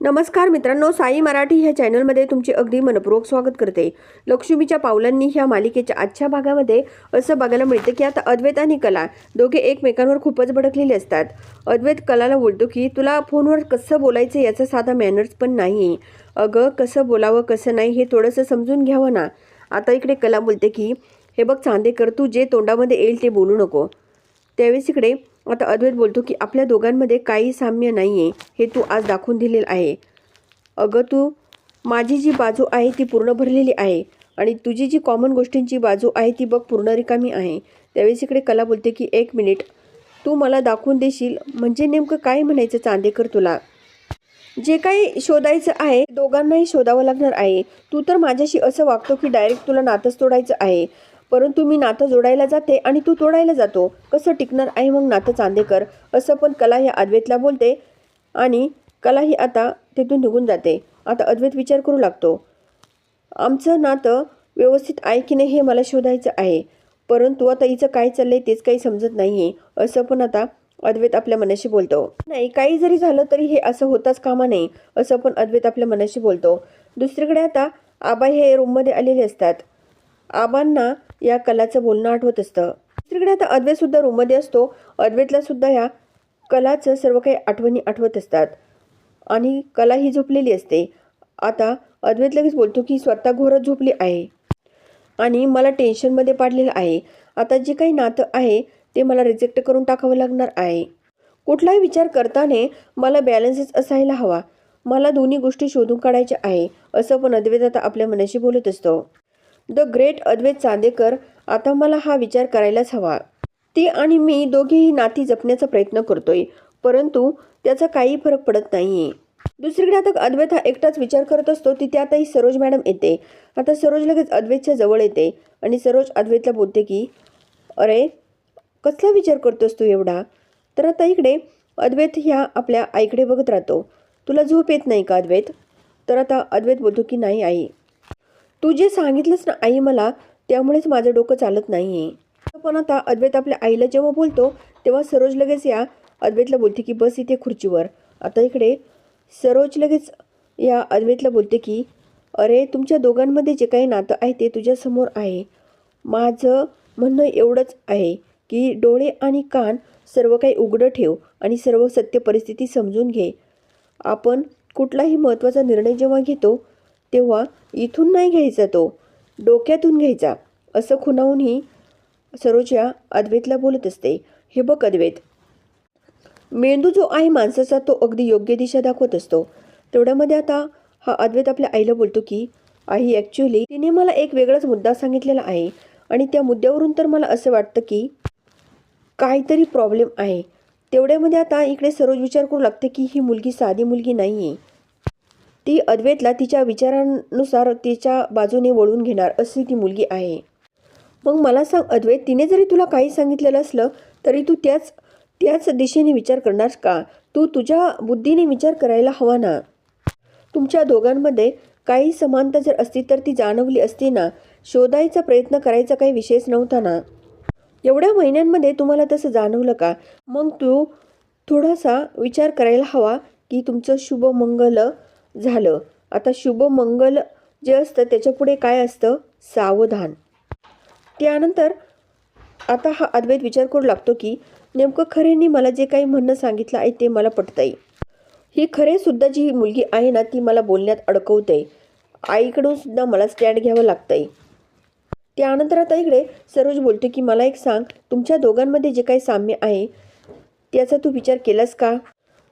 नमस्कार मित्रांनो साई मराठी ह्या चॅनलमध्ये तुमचे अगदी मनपूर्वक स्वागत करते. लक्ष्मीच्या पावलांनी ह्या मालिकेच्या आजच्या भागामध्ये असं बघायला मिळतं की आता अद्वैत आणि कला दोघे एकमेकांवर खूपच भडकलेले असतात. अद्वैत कलाला बोलतो की तुला फोनवर कसं बोलायचं याचा साधा मॅनर्स पण नाही. अगं कसं बोलावं कसं नाही हे थोडंसं समजून घ्यावं ना. आता इकडे कला बोलते की हे बघ चांदेकर तू जे तोंडामध्ये येईल ते बोलू नको. त्यावेळेस इकडे आता अद्वैत बोलतो की आपल्या दोघांमध्ये काही साम्य नाही आहे हे तू आज दाखवून दिलेलं आहे. अगं तू माझी जी बाजू आहे ती पूर्ण भरलेली आहे आणि तुझी जी कॉमन गोष्टींची बाजू आहे ती बघ पूर्ण रिकामी आहे. त्यावेळेस इकडे कला बोलते की एक मिनिट तू मला दाखवून देशील? म्हणजे नेमकं काय म्हणायचं चांदेकर तुला? जे काही शोधायचं आहे दोघांनाही शोधावं लागणार आहे. तू तर माझ्याशी असं वागतो की डायरेक्ट तुला नातंच तोडायचं आहे. परंतु मी नातं जोडायला जाते आणि तू तोडायला जातो. कसं टिकणार आहे मग नातं चांदेकर? असं पण कला ह्या अद्वैतला बोलते आणि कला ही आता तिथून निघून जाते. आता अद्वैत विचार करू लागतो. आमचं नातं व्यवस्थित आहे की नाही हे मला शोधायचं आहे. परंतु आता हिचं काय चाललंय तेच काही समजत नाही आहे असं पण आता अद्वैत आपल्या मनाशी बोलतो. नाही काही जरी झालं तरी हे असं होताच कामा नाही असं पण अद्वैत आपल्या मनाशी बोलतो. दुसरीकडे आता आबा हे रूममध्ये आलेले असतात. आबांना या कलाचं बोलणं आठवत असतं. दुसरीकडे आता अद्वैत सुद्धा रूममध्ये असतो. अद्वैतला सुद्धा या कलाचं सर्व काही आठवणी आठवत असतात. आणि कला ही झोपलेली असते. आता अद्वैत लगेच बोलतो की स्वतः घोरत झोपली आहे. आणि मला टेन्शनमध्ये पाडलेलं आहे. आता जे काही नातं आहे ते मला रिजेक्ट करून टाकावं लागणार आहे. कुठलाही विचार करताना मला बॅलन्सच असायला हवा. मला दोन्ही गोष्टी शोधून काढायच्या आहे. असं पण अद्वैत आता आपल्या मनाशी बोलत असतो. द ग्रेट अद्वैत चांदेकर आता मला हा विचार करायलाच हवा. ती आणि मी दोघेही नाती जपण्याचा प्रयत्न करतोय परंतु त्याचा काही फरक पडत नाहीये. दुसरीकडे आता अद्वैत हा एकटाच विचार करत असतो तिथे आताही सरोज मॅडम येते. आता सरोज लगेच अद्वैतच्या जवळ येते आणि सरोज अद्वैतला बोलते की अरे कसला विचार करतोस तू एवढा? तर आता इकडे अद्वैत ह्या आपल्या आईकडे बघत राहतो. तुला झोप येत नाही का अद्वैत? तर आता अद्वैत बोलतो की नाही आई. तू जे सांगितलंस ना आई मला त्यामुळेच माझं डोकं चालत नाही आहे पण आता अद्वैत आपल्या आईला जेव्हा बोलतो तेव्हा सरोज लगेच या अद्वैतला बोलते की बस इथे खुर्चीवर. आता इकडे सरोज लगेच या अद्वैतला बोलते की अरे तुमच्या दोघांमध्ये जे काही नातं आहे ते तुझ्यासमोर आहे. माझं म्हणणं एवढंच आहे की डोळे आणि कान सर्व काही उघडं ठेव आणि सर्व सत्य परिस्थिती समजून घे. आपण कुठलाही महत्त्वाचा निर्णय जेव्हा घेतो तेव्हा इथून नाही घ्यायचा तो. डोक्यातून घ्यायचा. असं खुणावूनही सरोजा अद्वैतला बोलत असते. हे बघ अद्वैत. मेंदू जो आहे माणसाचा तो अगदी योग्य दिशा दाखवत असतो. तेवढ्यामध्ये आता हा अद्वैत आपल्या आईला बोलतो की आई ॲक्च्युली तिने मला एक वेगळाच मुद्दा सांगितलेला आहे. आणि त्या मुद्द्यावरून तर मला असं वाटतं की काहीतरी प्रॉब्लेम आहे. तेवढ्यामध्ये आता इकडे सरोज विचार करू लागते की ही मुलगी साधी मुलगी नाही आहे ती अद्वैतला तिच्या विचारांनुसार तिच्या बाजूने वळून घेणार अशी ती मुलगी आहे. मग मला सांग अद्वैत तिने जरी तुला काही सांगितलेलं असलं तरी तू त्याच त्याच दिशेने विचार करणार का? तू तुझ्या बुद्धीने विचार करायला हवा ना? तुमच्या दोघांमध्ये काही समानता जर असती तर ती जाणवली असती ना? शोधायचा प्रयत्न करायचा काही विशेष नव्हता ना? एवढ्या महिन्यांमध्ये तुम्हाला तसं जाणवलं का? मग तू थोडासा विचार करायला हवा की तुमचं शुभ मंगल झालं. आता शुभ मंगल जे असतं त्याच्यापुढे काय असतं? सावधान. त्यानंतर आता हा अद्वैत विचार करू लागतो की नेमकं खरेंनी मला जे काही म्हणणं सांगितलं आहे ते मला पटतंय. ही खरेसुद्धा जी मुलगी आहे ना ती मला बोलण्यात अडकवते. आईकडून सुद्धा मला स्टँड घ्यावं लागतंय. त्यानंतर आता इकडे सरोज बोलतो की मला एक सांग तुमच्या दोघांमध्ये जे काही साम्य आहे त्याचा तू विचार केलास का?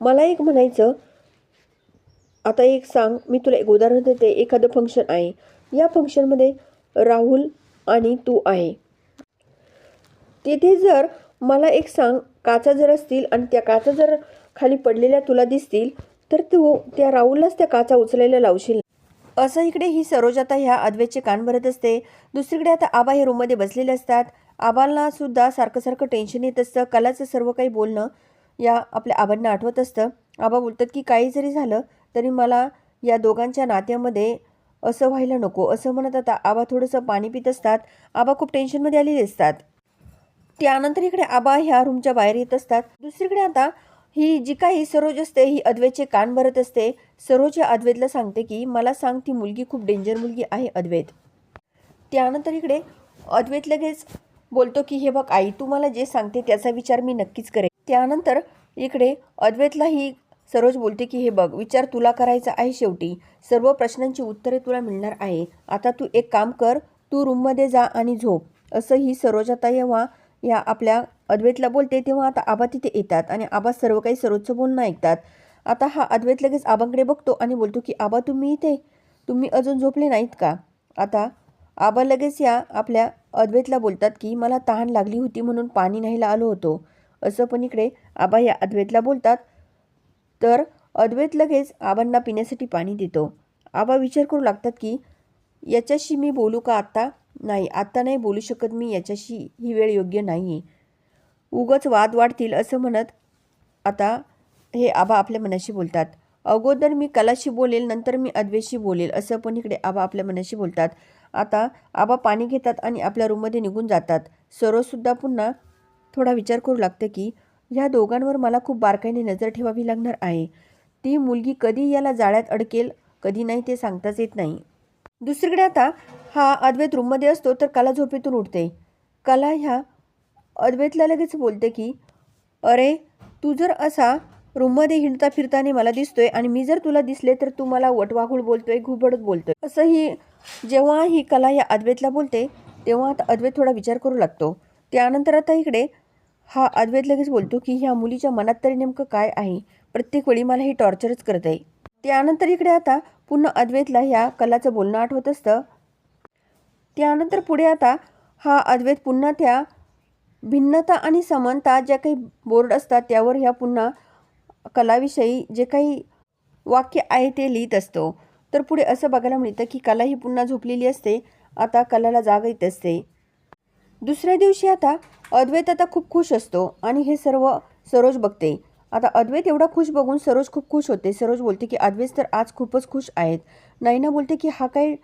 मला एक म्हणायचं आता एक सांग मी तुला एक उदाहरण देते. एखादं फंक्शन आहे. या फंक्शनमध्ये राहुल आणि तू आहे. तिथे जर मला एक सांग काचा जर असतील आणि त्या काचा जर खाली पडलेल्या तुला दिसतील तर तू त्या राहुललाच त्या काचा उचलायला लावशील. असं इकडे ही सरोज आता ह्या अद्वैतचे कान भरत असते. दुसरीकडे आता आबा हे रूममध्ये बसलेले असतात. आबाला सुद्धा सारखं सारखं टेन्शन येत असतं. कलाचं सर्व काही बोलणं या आपल्या आबांना आठवत असतं. आबा बोलतात की काही जरी झालं तरी मला या दोघांच्या नात्यामध्ये असं व्हायला नको. असं म्हणत आता आबा थोडंसं पाणी पित असतात. आबा खूप टेन्शनमध्ये आलेले असतात. त्यानंतर इकडे आबा ह्या रूमच्या बाहेर येत असतात. दुसरीकडे आता ही जी काही सरोज असते ही अद्वैतचे कान भरत असते. सरोज या अद्वैतला सांगते की मला सांग ती मुलगी खूप डेंजर मुलगी आहे अद्वैत. त्यानंतर इकडे अद्वैत लगेच बोलतो की हे बघ आई तू मला जे सांगते त्याचा विचार मी नक्कीच करेन. त्यानंतर इकडे अद्वैतला ही सरोज बोलते की हे बघ विचार तुला करायचा आहे शेवटी. सर्व प्रश्नांची उत्तरे तुला मिळणार आहे. आता तू एक काम कर तू रूममध्ये जा आणि झोप. असं ही सरोज आता जेव्हा या आपल्या अद्वैतला बोलते तेव्हा आता आबा तिथे येतात आणि आबा सर्व काही सरोजचं बोलणं ऐकतात. आता हा अद्वैत लगेच आबांकडे बघतो आणि बोलतो की आबा तुम्ही इथे? तुम्ही अजून झोपले नाहीत का? आता आबा लगेच या आपल्या अद्वैतला बोलतात की मला तहान लागली होती म्हणून पाणी न्यायला आलो होतो. असं पण इकडे आबा या अद्वैतला बोलतात. तर अद्वैत लगेच आबांना पिण्यासाठी पाणी देतो. आबा विचार करू लागतात की याच्याशी मी बोलू का आत्ता नाही आत्ता नाही बोलू शकत मी याच्याशी ही वेळ योग्य नाही आहे उगच वाद वाढतील असं म्हणत आता हे आबा आपल्या मनाशी बोलतात. अगोदर मी कलाशी बोलेल नंतर मी अद्वेशी बोलेल असं पण इकडे आबा आपल्या मनाशी बोलतात. आता आबा पाणी घेतात आणि आपल्या रूममध्ये निघून जातात. सरोजसुद्धा पुन्हा थोडा विचार करू लागते की ह्या दोघांवर मला खूप बारकाईने नजर ठेवावी लागणार आहे. ती मुलगी कधी याला जाळ्यात अडकेल कधी नाही ते सांगताच येत नाही. दुसरीकडे आता हा अद्वैत रूममध्ये असतो तर कला झोपेतून उठते. कला ह्या अद्वैतला लगेच बोलते की अरे तू जर असा रूममध्ये हिंडता फिरताना मला दिसतोय आणि मी जर तुला दिसले तर तू मला वटवाघूळ बोलतोय घुबडत बोलतोय. असं ही जेव्हा ही कला या अद्वैतला बोलते तेव्हा आता अद्वैत थोडा विचार करू लागतो. त्यानंतर आता इकडे हा अद्वैत लगेच बोलतो की ह्या मुलीच्या मनात तरी नेमकं काय आहे? प्रत्येक वेळी मला ही टॉर्चरच करत आहे त्यानंतर इकडे आता पुन्हा अद्वैतला ह्या कलाचं बोलणं आठवत असतं. त्यानंतर पुढे आता हा अद्वैत पुन्हा त्या भिन्नता आणि समानता ज्या काही बोर्ड असतात त्यावर ह्या पुन्हा कलाविषयी जे काही वाक्य आहे ते लिहित असतो. तर पुढे असं बघायला मिळतं की कला ही पुन्हा झोपलेली असते आता कलाला जाग येत असते. दुसऱ्या दिवशी आता अद्वैत आता खूप खुश असतो आणि हे सर्व सरोज बघते. आता अद्वैत एवढा खुश बघून सरोज खूप खुश होते. सरोज बोलते की अद्वैत तर आज खूपच खुश आहेत. नैना बोलते की हा काय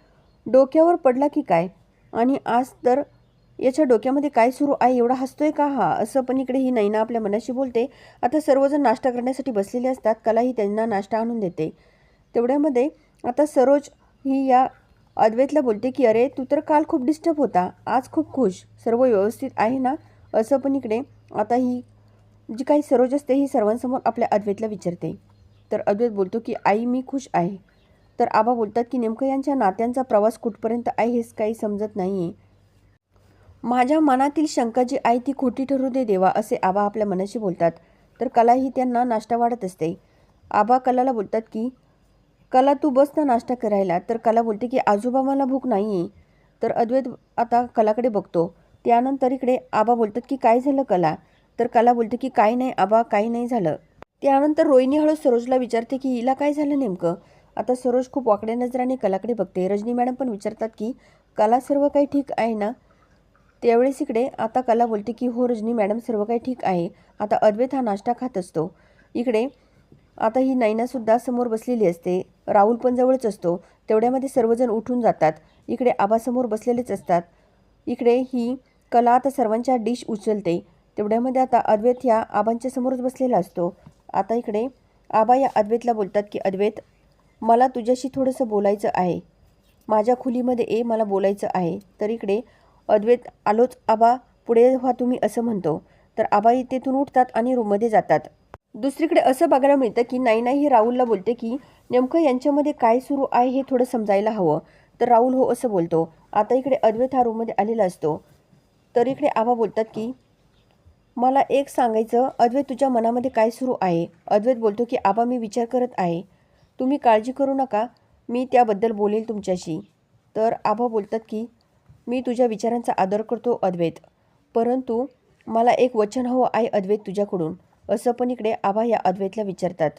डोक्यावर पडला की काय? आणि आज तर याच्या डोक्यामध्ये काय सुरू आहे? एवढा हसतोय का हा? असं पण इकडे ही नैना आपल्या मनाशी बोलते. आता सर्वजण नाश्ता करण्यासाठी बसलेले असतात. कला ही त्यांना नाश्ता आणून देते. तेवढ्यामध्ये आता सरोज ही या अद्वैतला बोलते की अरे तू तर काल खूप डिस्टर्ब होता. आज खूप खुश. सर्व व्यवस्थित आहे ना? असं पण इकडे आता ही जी काही सरोज असते ही सर्वांसमोर आपल्या अद्वैतला विचारते. तर अद्वैत बोलतो की आई मी खुश आहे. तर आबा बोलतात की नेमकं यांच्या नात्यांचा प्रवास कुठपर्यंत आहे हेच काही समजत नाही आहे माझ्या मनातील शंका जी आहे ती खोटी ठरू दे देवा असे आबा आपल्या मनाशी बोलतात. तर कला ही त्यांना नाश्ता वाढत असते. आबा कलाला बोलतात की कला तू बस ना नाश्ता करायला. तर कला बोलते की आजोबा मला भूक नाही आहे तर अद्वैत आता कलाकडे बघतो. त्यानंतर इकडे आबा बोलतात की काय झालं कला? तर कला बोलते की काय नाही आबा काही नाही झालं. त्यानंतर रोहिणी हळू सरोजला विचारते की हिला काय झालं नेमकं? आता सरोज खूप वाकड्या नजराने कलाकडे बघते. रजनी मॅडम पण विचारतात की कला सर्व काही ठीक आहे ना? त्यावेळेस इकडे आता कला बोलते की हो रजनी मॅडम सर्व काही ठीक आहे. आता अद्वैत हा नाश्ता खात असतो. इकडे आता ही नैनासुद्धा समोर बसलेली असते. राहुल पण जवळच असतो. तेवढ्यामध्ये सर्वजण उठून जातात. इकडे आबासमोर बसलेलेच असतात. इकडे ही कला आता सर्वांच्या डिश उचलते. तेवढ्यामध्ये आता अद्वैत ह्या आबांच्या समोरच बसलेला असतो. आता इकडे आबा या अद्वैतला बोलतात की अद्वैत मला तुझ्याशी थोडंसं बोलायचं आहे. माझ्या खोलीमध्ये ए मला बोलायचं आहे. तर इकडे अद्वैत आलोच आबा पुढे व्हा तुम्ही असं म्हणतो. तर आबा तेथून उठतात आणि रूममध्ये जातात. दुसरीकडे असं बघायला मिळतं की नाही नाही हे राहुलला बोलते की नेमकं यांच्यामध्ये काय सुरू आहे हे थोडं समजायला हवं. तर राहुल हो असं बोलतो. आता इकडे अद्वैत हा रूममध्ये आलेला असतो. तर इकडे आबा बोलतात की मला एक सांगायचं अद्वैत तुझ्या मनामध्ये काय सुरू आहे? अद्वैत बोलतो की आबा मी विचार करत आहे. तुम्ही काळजी करू नका. मी त्याबद्दल बोलेल तुमच्याशी. तर आबा बोलतात की मी तुझ्या विचारांचा आदर करतो अद्वैत. परंतु मला एक वचन हवं आहे अद्वैत तुझ्याकडून. असं पण इकडे आबा या अद्वैतला विचारतात.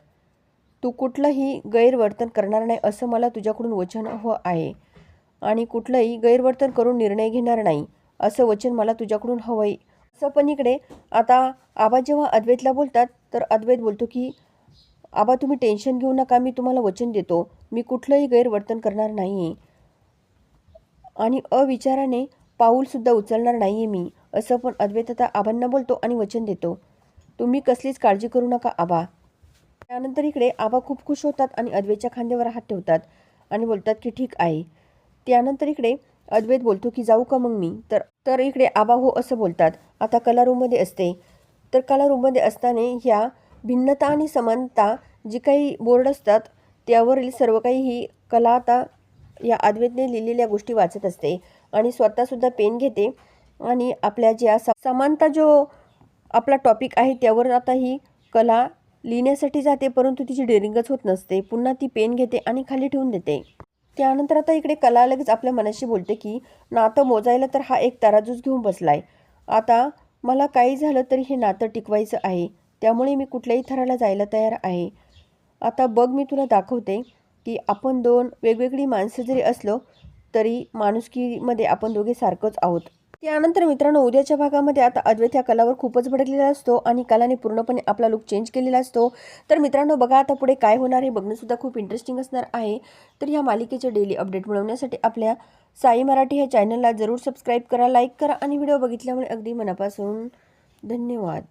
तू कुठलंही गैरवर्तन करणार नाही असं मला तुझ्याकडून वचन हवं आहे. आणि कुठलंही गैरवर्तन करून निर्णय घेणार नाही असं वचन मला तुझ्याकडून हवं आहे असं पण इकडे आता आबा जेव्हा अद्वैतला बोलतात तर अद्वैत बोलतो की आबा तुम्ही टेन्शन घेऊ नका मी तुम्हाला वचन देतो. मी कुठलंही गैरवर्तन करणार नाही आहे आणि अविचाराने पाऊलसुद्धा उचलणार नाही आहे मी असं पण अद्वैत आता आबांना बोलतो आणि वचन देतो. तुम्ही कसलीच काळजी करू नका आबा. त्यानंतर इकडे आबा खूप खुश होतात आणि अद्वैतच्या खांद्यावर हात ठेवतात आणि बोलतात की ठीक आहे. त्यानंतर इकडे अद्वैत बोलतो की जाऊ का मग मी? तर तर इकडे आबा हो असं बोलतात. आता कला रूममध्ये असते. तर कला रूममध्ये असताना ह्या भिन्नता आणि समानता जी काही बोर्ड असतात त्यावरील सर्व काही ही कला आता या अद्वैतने लिहिलेल्या गोष्टी वाचत असते. आणि स्वतःसुद्धा पेन घेते. आणि आपल्या ज्या समानता जो आपला टॉपिक आहे त्यावर आता ही कला लिहिण्यासाठी जाते परंतु तिची डेरिंगच होत नसते. पुन्हा ती पेन घेते आणि खाली ठेवून देते. त्यानंतर आता इकडे कला लगेच आपल्या मनाशी बोलते की नातं मोजायला तर हा एक तराजूच घेऊन बसलाय. आता मला काही झालं तरी हे नातं टिकवायचं आहे. त्यामुळे मी कुठल्याही थराला जायला तयार आहे. आता बघ मी तुला दाखवते की आपण दोन वेगवेगळी माणसं जरी असलो तरी माणुसकीमध्ये आपण दोघे सारखंच आहोत. त्यानंतर मित्रांनो उद्याच्या भागामध्ये आता अद्वैत ह्या कलावर खूपच भडकलेला असतो आणि कलाने पूर्णपणे आपला लुक चेंज केलेला असतो. तर मित्रांनो बघा आता पुढे काय होणार हे बघणंसुद्धा खूप इंटरेस्टिंग असणार आहे. तर ह्या मालिकेचे डेली अपडेट मिळवण्यासाठी आपल्या साई मराठी ह्या चॅनलला जरूर सबस्क्राईब करा लाईक करा आणि व्हिडिओ बघितल्यामुळे अगदी मनापासून धन्यवाद.